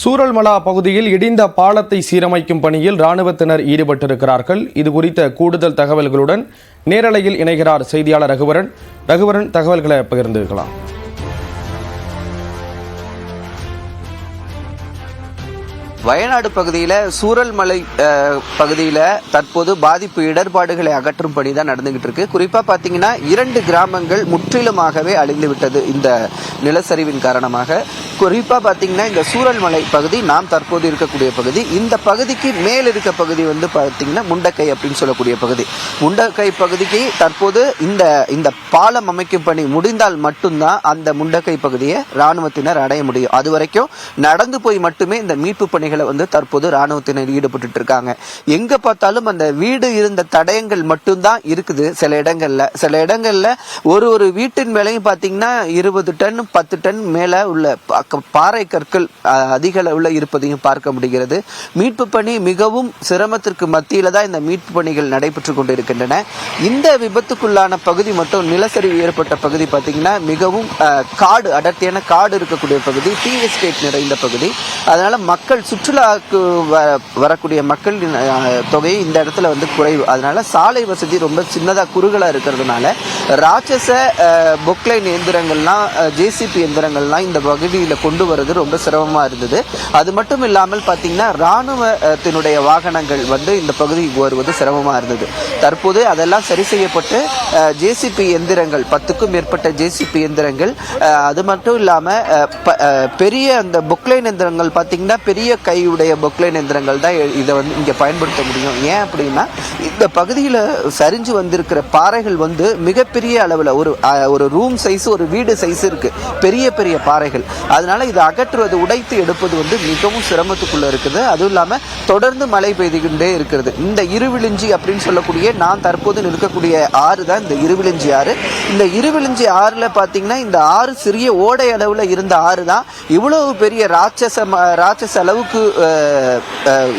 சூரல்மலா பகுதியில் இடிந்த பாலத்தை சீரமைக்கும் பணியில் ராணுவத்தினர் ஈடுபட்டிருக்கிறார்கள். இது குறித்த கூடுதல் தகவல்களுடன் நேரலையில் இணைகிறார் செய்தியாளர் ரகுவரன். ரகுவரன் தகவல்களை பகிர்ந்திருக்கலாம். வயநாடு பகுதியில் சூரல்மலை பகுதியில் தற்போது பாதிப்பு இடர்பாடுகளை அகற்றும் பணி தான் நடந்துகிட்டு இருக்கு குறிப்பாக பார்த்தீங்கன்னா இரண்டு கிராமங்கள் முற்றிலுமாகவே அழிந்து விட்டது இந்த நிலச்சரிவின் காரணமாக. குறிப்பாக பார்த்தீங்கன்னா இந்த சூரல்மலை பகுதி நாம் தற்போது இருக்கக்கூடிய பகுதி. இந்த பகுதிக்கு மேல் இருக்க பகுதி வந்து பார்த்தீங்கன்னா முண்டக்கை அப்படின்னு சொல்லக்கூடிய பகுதி. முண்டக்கை பகுதிக்கு தற்போது இந்த இந்த பாலம் அமைக்கும் பணி முடிந்தால் மட்டும்தான் அந்த முண்டக்கை பகுதியை ராணுவத்தினர் அடைய முடியும். அது வரைக்கும் நடந்து போய் மட்டுமே இந்த மீட்பு பணி பணிகளை வந்து தற்போது ராணுவத்தினர் ஈடுபட்டு இருக்காங்க எங்க பார்த்தாலும் அந்த வீடு இருந்த தடயங்கள் மட்டும்தான் இருக்குது சில இடங்கள்ல. சில இடங்கள்ல ஒரு ஒரு வீட்டின் மேலையும் பார்த்தீங்கன்னா இருபது டன் பத்து டன் மேல உள்ள பாறை கற்கள் அதிக அளவுல இருப்பதையும் பார்க்க முடிகிறது. மீட்பு பணி மிகவும் சிரமத்திற்கு மத்தியில தான் இந்த மீட்பு பணிகள் நடைபெற்று கொண்டிருக்கின்றன. இந்த விபத்துக்குள்ளான பகுதி மட்டும் நிலச்சரிவு ஏற்பட்ட பகுதி பார்த்தீங்கன்னா மிகவும் காடு அடர்த்தியான காடு இருக்கக்கூடிய பகுதி டீ எஸ்டேட் நிறைந்த பகுதி. அதனால மக்கள் சுற்றுலாவுக்கு வ- வரக்கூடிய மக்களின் தொகை இந்த இடத்துல வந்து குறைவு. அதனால் சாலை வசதி ரொம்ப சின்னதாக குறுகலாக இருக்கிறதுனால ராட்சச பொக்லைன் இயந்திரங்கள்லாம் ஜேசிபி இயந்திரங்கள்லாம் இந்த பகுதியில் கொண்டு வர்றது ரொம்ப சிரமமாக இருந்தது. அது மட்டும் இல்லாமல் பார்த்தீங்கன்னா ராணுவத்தினுடைய வாகனங்கள் வந்து இந்த பகுதிக்கு வருவது சிரமமாக இருந்தது. தற்போது அதெல்லாம் சரி செய்யப்பட்டு ஜேசிபி எந்திரங்கள் பத்துக்கும் மேற்பட்ட ஜேசிபி எந்திரங்கள் அது மட்டும் இல்லாமல் ப- பெரிய அந்த பொக்லைன் எந்திரங்கள் பார்த்தீங்கன்னா பெரிய கையுடைய பொக்லைன் எந்திரங்கள் தான் இதை வந்து இங்கே பயன்படுத்த முடியும். ஏன் அப்படின்னா இந்த பகுதியில் சரிஞ்சு வந்திருக்கிற பாறைகள் வந்து மிகப்பெரிய அளவில் ஒரு ஒரு ரூம் சைஸ் ஒரு வீடு சைஸ் இருக்கு. பெரிய பெரிய பாறைகள். அதனால இதை அகற்றுவது உடைத்து எடுப்பது வந்து மிகவும் சிரமத்துக்குள்ள இருக்குது. அதுவும் இல்லாமல் தொடர்ந்து மழை பெய்துகிட்டே இருக்கிறது. இந்த இருவிழிஞ்சி அப்படின்னு சொல்லக்கூடிய நான் தற்போது நிற்கக்கூடிய ஆறு தான் இந்த இருவிழிஞ்சி ஆறு. இந்த இருவிழிஞ்சி ஆறுல பார்த்தீங்கன்னா இந்த ஆறு சிறிய ஓடை அளவில் இருந்த ஆறு தான் இவ்வளவு பெரிய ராட்சச ம- ராட்சச அளவுக்கு அஹ்,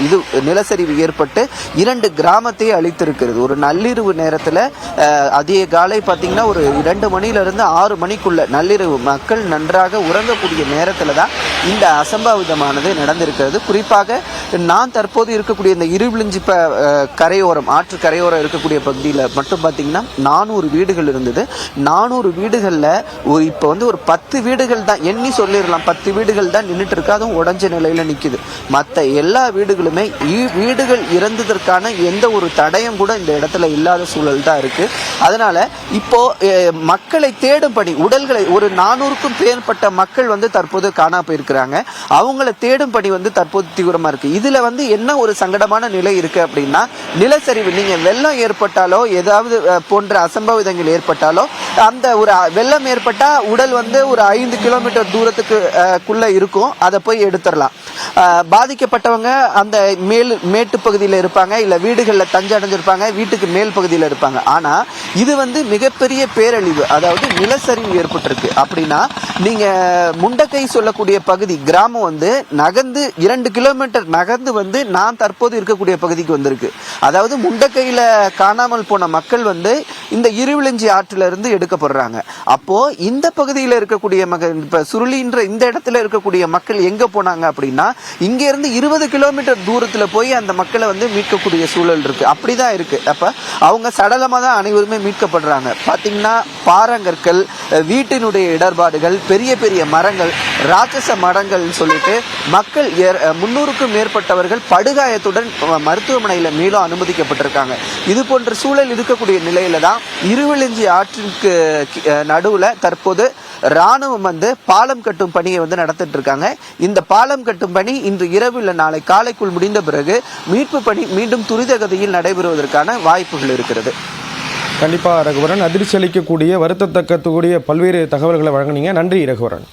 இது நிலச்சரிவு ஏற்பட்டு இரண்டு கிராமத்தையே அழித்திருக்கிறது. ஒரு நள்ளிரவு நேரத்தில் அதே காலை பார்த்திங்கன்னா ஒரு இரண்டு மணில ஆறு மணிக்குள்ள நள்ளிரவு மக்கள் நன்றாக உறங்கக்கூடிய நேரத்தில் தான் இந்த அசம்பாவிதமானது நடந்திருக்கிறது. குறிப்பாக நான் தற்போது இருக்கக்கூடிய இந்த இருவிழிஞ்சி ப கரையோரம் ஆற்று கரையோரம் இருக்கக்கூடிய பகுதியில் மட்டும் பார்த்தீங்கன்னா நானூறு வீடுகள் இருந்தது. நானூறு வீடுகளில் ஒரு இப்போ வந்து ஒரு பத்து வீடுகள் தான் எண்ணி சொல்லிடலாம். பத்து வீடுகள் தான் நின்றுட்டு இருக்கு. அதுவும் உடஞ்ச நிலையில் நிற்கிது மற்ற எல்லா வீடுகளுமே வீடுகள் இறந்ததற்கான எந்த ஒரு தடயம் கூட இந்த இடத்துல இல்லாத சூழல் தான் இருக்கு. அதனால இப்போ மக்களை தேடும் பணி உடல்களை ஒரு நானூறுக்கும் மேற்பட்ட மக்கள் வந்து தற்போது காணா போயிருக்கிறாங்க. அவங்கள தேடும் பணி வந்து தற்போது தீவிரமா இருக்கு. இதுல வந்து என்ன ஒரு சங்கடமான நிலை இருக்கு அப்படின்னா நிலச்சரிவு. நீங்க வெள்ளம் ஏற்பட்டாலோ ஏதாவது போன்ற அசம்பாவிதங்கள் ஏற்பட்டாலோ அந்த ஒரு வெள்ளம் ஏற்பட்டா உடல் வந்து ஒரு ஐந்து கிலோமீட்டர் தூரத்துக்கு குள்ள இருக்கும். அதை போய் எடுத்துடலாம். பாதிக்கப்பட்டவங்க அந்த மேல் மேட்டு பகுதியில் இருப்பாங்க இல்லை வீடுகளில் தஞ்சை அடைஞ்சிருப்பாங்க வீட்டுக்கு மேல் பகுதியில் இருப்பாங்க. ஆனால் இது வந்து மிகப்பெரிய பேரழிவு அதாவது நிலச்சரிவு ஏற்பட்டிருக்கு. அப்படின்னா நீங்கள் முண்டக்கை சொல்லக்கூடிய பகுதி கிராமம் வந்து நகர்ந்து இரண்டு கிலோமீட்டர் நகர்ந்து வந்து நான் தற்போது இருக்கக்கூடிய பகுதிக்கு வந்திருக்கு. அதாவது முண்டக்கையில் காணாமல் போன மக்கள் வந்து இந்த இருவிழிஞ்சி ஆற்றுல இருந்து எடுக்கப்படுறாங்க. அப்போது இந்த பகுதியில் இருக்கக்கூடிய மக இப்போ சுருளின்ற இந்த இடத்துல இருக்கக்கூடிய மக்கள் எங்கே போனாங்க அப்படின்னா இங்கேருந்து இருபது கிலோமீட்டர் தூரத்தில் போய் அந்த மக்களை வந்து மீட்கக்கூடிய சூழல் இருக்கு. அப்படிதான் இருக்கு. அப்போ அவங்க சடலமாக தான் அனைவருமே மீட்கப்படுறாங்க. பார்த்திங்கன்னா பாறங்கற்கள் வீட்டினுடைய இடர்பாடுகள் பெரிய பெரிய மரங்கள் ராட்சச மரங்கள்னு சொல்லிட்டு மக்கள் முன்னூறுக்கும் மேற்பட்டவர்கள் படுகாயத்துடன் மருத்துவமனையில் மீளும் அனுமதிக்கப்பட்டிருக்காங்க. இது போன்ற சூழல் இருக்கக்கூடிய நிலையில தான் இருவிழிஞ்சி ஆற்றிற்கு நடுவில் தற்போது ராணுவம் வந்து பாலம் கட்டும் பணியை வந்து நடத்திட்டு இருக்காங்க இந்த பாலம் கட்டும் பணி இன்று இரவு இல்லை நாளை காலைக்குள் முடிந்த பிறகு மீட்பு பணி மீண்டும் துரிதகதியில் நடைபெறுவதற்கான வாய்ப்புகள் இருக்கிறது. கண்டிப்பாக ரகுவரன் அதிர்ச்சி அளிக்கக்கூடிய வருத்தத்தக்கக்கூடிய பல்வேறு தகவல்களை வழங்குனீங்க. நன்றி ரகுவரன்.